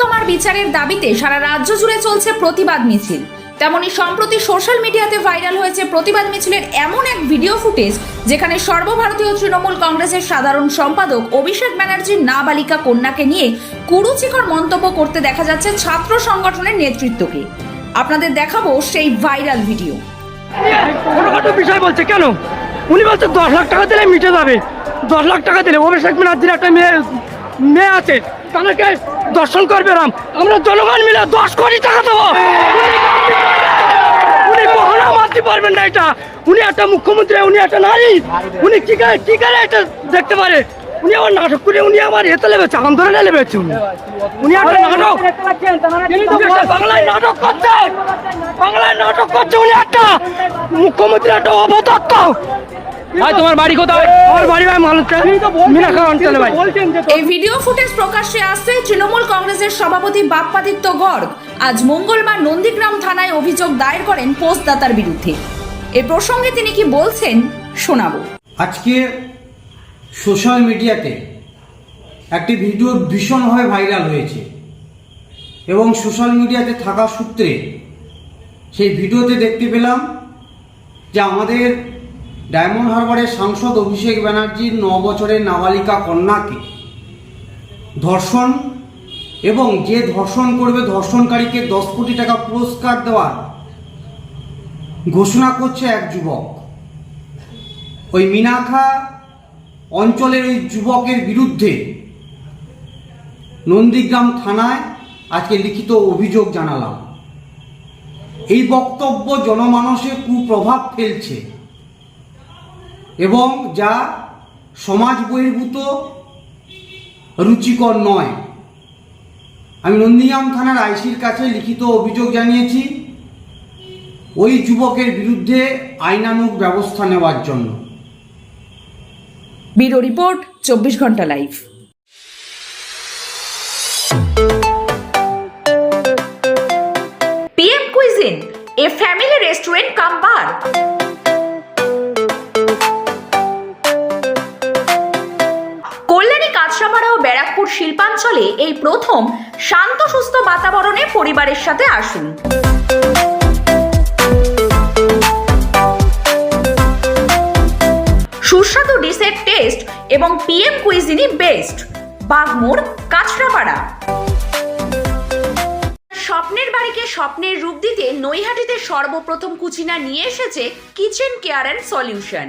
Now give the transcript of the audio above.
তিলোত্তমার বিচারের দাবিতে সারা রাজ্য জুড়ে চলছে প্রতিবাদ মিছিল। তেমনি সম্প্রতি সোশ্যাল মিডিয়াতে ভাইরাল হয়েছে প্রতিবাদ মিছিলের এমন এক ভিডিও ফুটেজ, যেখানে সর্বভারতীয় তৃণমূল কংগ্রেসের সাধারণ সম্পাদক অভিষেক ব্যানার্জির নাবালিকা কন্যাকে নিয়ে কুরুচিকর মন্তব্য করতে দেখা যাচ্ছে ছাত্র সংগঠনের নেতৃত্বকে। আপনাদের দেখাবো সেই ভাইরাল ভিডিও। বিষয় বলছে, কেন? উনি বলছে দশ লাখ টাকা দিলে মিটে যাবে। দশ লাখ টাকা দিলে অভিষেক ব্যানার্জির একটা মেয়ে মেয়ে আছে তাদেরকে দর্শন করবে রাম। আমরা জনগণ মিলে দশ কোটি টাকা দেবো। উনি কখনো মানতে পারবেন না এটা। উনি একটা মুখ্যমন্ত্রী উনি একটা নারী। উনি কি করে কি করে এটা দেখতে পারে? উনি আমার নাটক করে উনি আমার এতে লেবেছে আন্দোলনে লেবেছে উনি। উনি একটা নাটক বাংলায় নাটক করছে। বাংলায় নাটক করছে উনি একটা। মুখ্যমন্ত্রী একটা অবদত্ত। ভাই তোমার বাড়ি কোথায়? আমার বাড়ি ভাই মানুষকে মিনাখা অঞ্চলে ভাই। এই ভিডিও ফুটেজ প্রকাশ্যে আসছে তৃণমূল কংগ্রেসের সভাপতি বাপ্পাদিত্য গর্গ। আজ মঙ্গলবার নন্দীগ্রাম থানায় অভিযোগ দায়ের করেন পোস্টদাতার বিরুদ্ধে। এ প্রসঙ্গে তিনি কি বলছেন শোনাবো। আজকে সোশ্যাল মিডিয়াতে একটি ভিডিও ভীষণভাবে ভাইরাল হয়েছে। এবং সোশ্যাল মিডিয়াতে থাকা সূত্রে সেই ভিডিওতে দেখতে পেলাম যে আমাদের ডায়মন্ড হারবারের সাংসদ অভিষেক ব্যানার্জির ন বছরের নাবালিকা কন্যাকে ধর্ষণ এবং যে ধর্ষণ করবে ধর্ষণকারীকে দশ কোটি টাকা পুরস্কার দেওয়ার ঘোষণা করছে এক যুবক। ওই মিনাখা অঞ্চলের ওই যুবকের বিরুদ্ধে নন্দীগ্রাম থানায় আজকে লিখিত অভিযোগ জানালাম। এই বক্তব্য জনমানসে কুপ্রভাব ফেলছে। এবং যা সমাজ বহির্ভূত রুচিকর নয়। আমি নন্দীগ্রাম থানার আইসির কাছে লিখিত অভিযোগ জানিয়েছি ওই যুবকের বিরুদ্ধে আইনানুগ ব্যবস্থা নেওয়ার জন্য। ব্যুরো রিপোর্ট চব্বিশ ঘণ্টা live. PM cuisine a family restaurant cum bar Kanchrapara ও ব্যারাকপুর শিল্পাঞ্চলে এই প্রথম শান্ত, সুস্থ বাতাবরণে পরিবারের সাথে আসুন। সুস্বাদু ডিসের টেস্ট এবং পিএম কুইজিনি বেস্ট বাগমোড় কাঁচরাপাড়া। স্বপ্নের বাড়িকে স্বপ্নের রূপ দিতে নৈহাটিতে সর্বপ্রথম কুচিনা নিয়ে এসেছে কিচেন কেয়ার অ্যান্ড সলিউশন